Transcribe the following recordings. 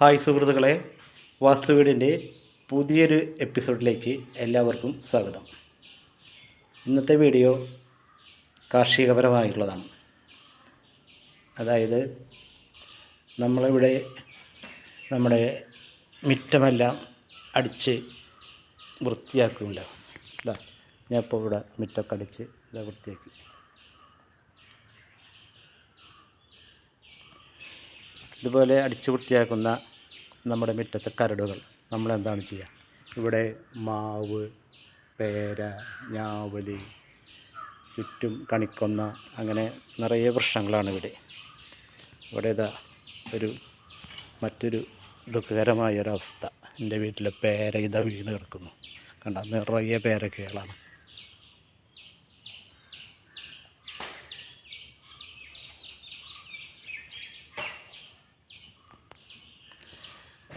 Hi സുഹൃത്തുക്കളെ വാസ്തുവീടിന്റെ പുതിയൊരു എപ്പിസോഡിലേക്ക് എല്ലാവർക്കും സ്വാഗതം. ഇന്നത്തെ വീഡിയോ കാർഷികപരമായിട്ടുള്ളതാണ് അതായത് നമ്മളിവിടെ നമ്മുടെ മിറ്റമെല്ലാം അടിച്ച് വൃത്തിയാക്കുമല്ലോ ഇതാ ഞാൻ ഇപ്പോൾ ഇവിടെ മിറ്റമൊക്കെ അടിച്ച് ഇതാ വൃത്തിയാക്കി. ഇതുപോലെ അടിച്ചു വൃത്തിയാക്കുന്ന നമ്മുടെ മുറ്റത്തെ കരടുകൾ നമ്മൾ എന്താണ് ചെയ്യുക? ഇവിടെ മാവ് പേര ഞാവലി ചുറ്റും കണിക്കൊന്ന അങ്ങനെ നിറയെ വൃക്ഷങ്ങളാണ് ഇവിടെ. ഇവിടെ ഇതാ ഒരു മറ്റൊരു ദുഃഖകരമായ ഒരവസ്ഥ എന്റെ വീട്ടിലെ പേര ഇതാ വീണ് കിടക്കുന്നു. കണ്ട നിറയെ പേരക്കകളാണ്.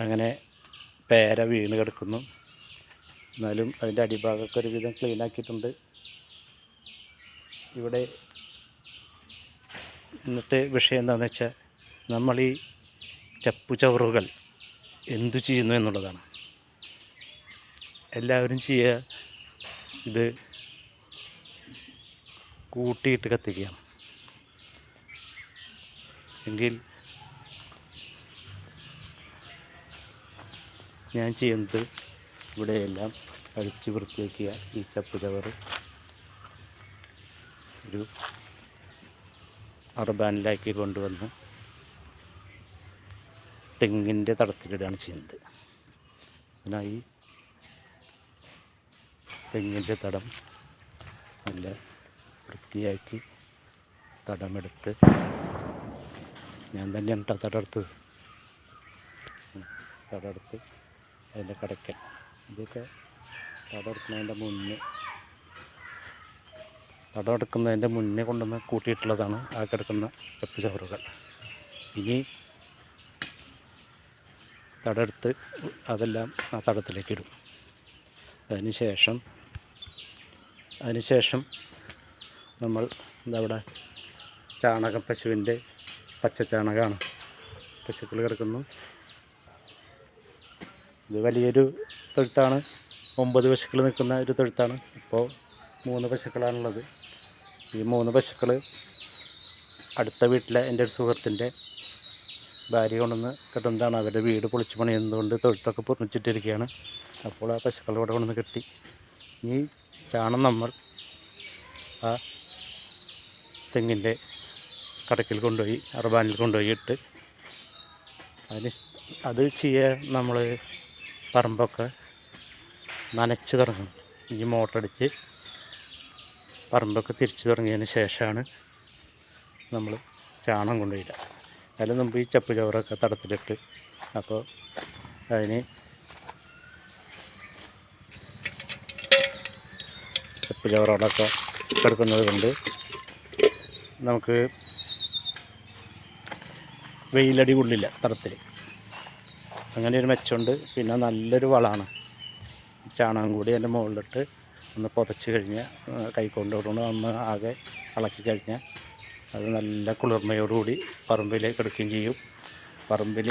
അങ്ങനെ പേര വീണ് കിടക്കുന്നു. എന്നാലും അതിന്റെ അടിഭാഗമൊക്കെ ഒരുവിധം ക്ലീൻ ആക്കിയിട്ടുണ്ട്. ഇവിടെ ഇന്നത്തെ വിഷയം എന്താണെന്ന് വെച്ചാൽ നമ്മൾ ഈ ചപ്പു ചവറുകൾ എന്തു ചെയ്യുന്നു എന്നുള്ളതാണ്. എല്ലാവരും ചെയ്യുക ഇത് കൂട്ടിയിട്ട് കത്തിക്കുകയാണ് എങ്കിൽ ഞാൻ ചെയ്യുന്നത് ഇവിടെയെല്ലാം അടിച്ച് വൃത്തിയാക്കിയ ഈ ചപ്പ് ചവറ് ഒരു അർബാനിലാക്കി കൊണ്ടുവന്ന് തെങ്ങിന്റെ തടത്തിലിടാണ് ചെയ്യുന്നത്. അതിനായി തെങ്ങിന്റെ തടം നല്ല വൃത്തിയാക്കി തടമെടുത്ത് ഞാൻ തന്നെയാണ് തടമെടുത്തത് തടമെടുത്ത് അതിന്റെ കടയ്ക്കൽ. ഇതൊക്കെ തടമെടുക്കുന്നതിന്റെ മുന്നേ തടമെടുക്കുന്നതിന്റെ മുന്നേ കൊണ്ടുവന്ന് കൂട്ടിയിട്ടുള്ളതാണ് ആ കിടക്കുന്ന ചപ്പ് ചവറുകൾ. ഇനി തടെടുത്ത് അതെല്ലാം ആ തടത്തിലേക്ക് ഇടും. അതിനുശേഷം അതിന് ശേഷം നമ്മൾ ഇതവിടെ ചാണകം പശുവിന്റെ പച്ചച്ചാണകമാണ്. പശുക്കൾ കിടക്കുന്നു. ഇത് വലിയൊരു തൊഴുത്താണ്. ഒമ്പത് പശുക്കൾ നിൽക്കുന്ന ഒരു തൊഴുത്താണ്. ഇപ്പോൾ മൂന്ന് പശുക്കളാണുള്ളത്. ഈ മൂന്ന് പശുക്കൾ അടുത്ത വീട്ടിലെ എന്റെ ഒരു സുഹൃത്തിന്റെ ഭാര്യ കൊണ്ടുവന്ന് കെട്ടുന്നതാണ്. അവരുടെ വീട് പൊളിച്ചു പണിയുന്നതുകൊണ്ട് തൊഴുത്തൊക്കെ പൊറിച്ചിട്ടിരിക്കുകയാണ് അപ്പോൾ ആ പശുക്കളോടെ കൊണ്ടുവന്ന് കെട്ടി. ഈ ചാണം നമ്മൾ ആ തെങ്ങിന്റെ കടക്കിൽ കൊണ്ടുപോയി അർബാനിൽ കൊണ്ടുപോയി ഇട്ട്. അതിന് അത് ചെയ്യാൻ നമ്മൾ പറമ്പൊക്കെ നനച്ച് തുടങ്ങും. ഈ മോട്ടറടിച്ച് പറമ്പൊക്കെ തിരിച്ചു തുടങ്ങിയതിന് ശേഷമാണ് നമ്മൾ ചാണം കൊണ്ടുപോയിടുക അതിന് മുമ്പ് ഈ ചപ്പ് ചോറൊക്കെ തടത്തിലിട്ട് അപ്പോൾ അതിന് ചപ്പ് ചോറോടൊക്കെ കിടക്കുന്നത് കൊണ്ട് നമുക്ക് വെയിലടി കൊള്ളില്ല തടത്തിൽ അങ്ങനെ ഒരു മെച്ചമുണ്ട് പിന്നെ നല്ലൊരു വളമാണ് ചാണകം കൂടി അതിന്റെ മുകളിലിട്ട് ഒന്ന് പുതച്ച് കഴിഞ്ഞാൽ കൈക്കൊണ്ട് കൊണ്ട് ഒന്ന് ആകെ ഇളക്കി കഴിഞ്ഞാൽ അത് നല്ല കുളിർമയോടുകൂടി പറമ്പിലേക്ക് എടുക്കുകയും ചെയ്യും. പറമ്പിൽ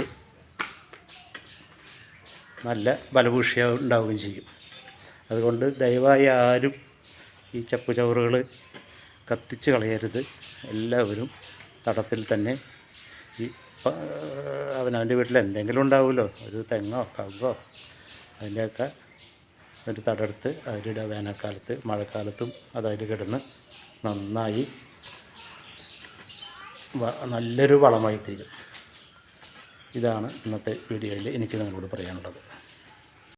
നല്ല ബലഭൂഷ്യ ഉണ്ടാവുകയും ചെയ്യും. അതുകൊണ്ട് ദയവായി ആരും ഈ ചപ്പുചവറുകൾ കത്തിച്ച് കളയരുത്. എല്ലാവരും തടത്തിൽ തന്നെ ഈ അവനവന്റെ വീട്ടിൽ എന്തെങ്കിലും ഉണ്ടാവുമല്ലോ. ഒരു തെങ്ങോ കവോ അതിന്റെയൊക്കെ ഒരു തടർത്ത് അതിലിടുക. വേനൽക്കാലത്ത് മഴക്കാലത്തും അതായത് കിടന്ന് നന്നായി നല്ലൊരു വളമായി തീരും. ഇതാണ് ഇന്നത്തെ വീഡിയോയിൽ എനിക്ക് നിങ്ങളോട് പറയാനുള്ളത്.